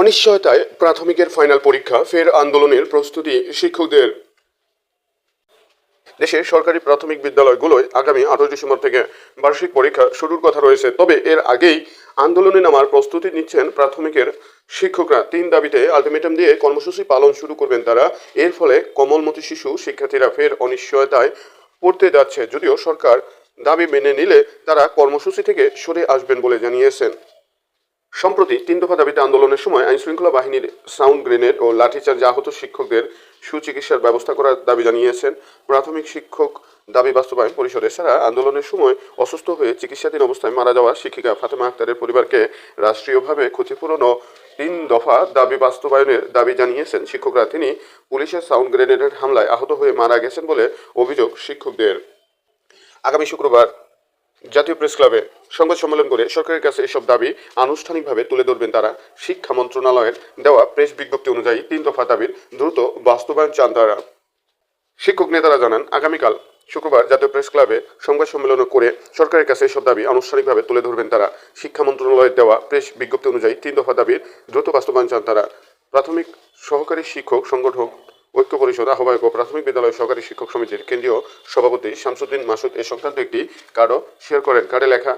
অনিশ্চয়তায় প্রাথমিকের final পরীক্ষা, ফের আন্দোলনের প্রস্তুতি শিক্ষকদের। দেশের সরকারি প্রাথমিক বিদ্যালয়গুলোয় আগামী আঠারো ডিসেম্বর থেকে বার্ষিক পরীক্ষা শুরুর কথা রয়েছে। তবে এর আগেই আন্দোলনে নামার প্রস্তুতি নিচ্ছেন প্রাথমিকের শিক্ষকরা। তিন দাবিতে আলটিমেটাম দিয়ে কর্মসূচি পালন শুরু করবেন তারা। এর ফলে কমলমতি শিশু, শিক্ষার্থীরা ফের অনিশ্চয়তায় পড়তে যাচ্ছে। যদিও সরকার দাবি মেনে নিলে তারা কর্মসূচি থেকে সরে আসবেন বলে জানিয়েছেন। সম্প্রতি তিন দফা দাবিতে আন্দোলনের সময় আইনশৃঙ্খলা বাহিনীর সাউন্ড গ্রেনেড ও লাঠিচার্জে আহত শিক্ষকদের সুচিকিৎসার ব্যবস্থা করার দাবি জানিয়েছেন প্রাথমিক শিক্ষক দাবি বাস্তবায়ন পরিষদ। এছাড়া আন্দোলনের সময় অসুস্থ হয়ে চিকিৎসাধীন অবস্থায় মারা যাওয়া শিক্ষিকা ফাতেমা আক্তারের পরিবারকে রাষ্ট্রীয়ভাবে ক্ষতিপূরণ ও তিন দফা দাবি বাস্তবায়নের দাবি জানিয়েছেন শিক্ষকরা। তিনি পুলিশের সাউন্ড গ্রেনেডের হামলায় আহত হয়ে মারা গেছেন বলে অভিযোগ শিক্ষকদের। আগামী শুক্রবার জাতীয় প্রেস ক্লাবে সংবাদ সম্মেলন করে সরকারের কাছে এসব দাবি আনুষ্ঠানিকভাবে তুলে ধরবেন তারা। শিক্ষা মন্ত্রণালয়ের দেওয়া প্রেস বিজ্ঞপ্তি অনুযায়ী তিন দফা দাবির দ্রুত বাস্তবায়ন চান তারা। শিক্ষক নেতারা জানান, আগামীকাল শুক্রবার জাতীয় প্রেস ক্লাবে সংবাদ সম্মেলন করে সরকারের কাছে এসব দাবি আনুষ্ঠানিকভাবে তুলে ধরবেন তারা। শিক্ষা মন্ত্রণালয়ের দেওয়া প্রেস বিজ্ঞপ্তি অনুযায়ী তিন দফা দাবির দ্রুত বাস্তবায়ন চান তারা। প্রাথমিক সহকারী শিক্ষক, সংগঠক, ঐক্য পরিষদ, আহ্বায়ক ও প্রাথমিক বিদ্যালয় সহকারী শিক্ষক সমিতির কেন্দ্রীয় সভাপতি শামসুদ্দিন মাসুদ এ সংক্রান্ত একটি কার্ডও শেয়ার করেন। কার্ডে লেখা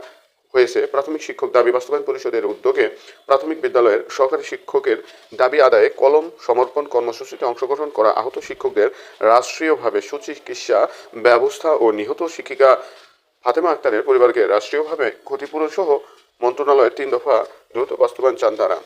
হয়েছে। প্রাথমিক শিক্ষক দাবি বাস্তবায়ন পরিষদের উদ্যোগে প্রাথমিক বিদ্যালয়ের সহকারী শিক্ষকের দাবি আদায়ে কলম সমর্পণ কর্মসূচিতে অংশগ্রহণ করা আহত শিক্ষকদের রাষ্ট্রীয়ভাবে সুচিকিৎসা ব্যবস্থা ও নিহত শিক্ষিকা ফাতেমা আক্তারের পরিবারকে রাষ্ট্রীয়ভাবে ক্ষতিপূরণ সহ মন্ত্রণালয়ের তিন দফা দ্রুত বাস্তবায়ন চান তারা।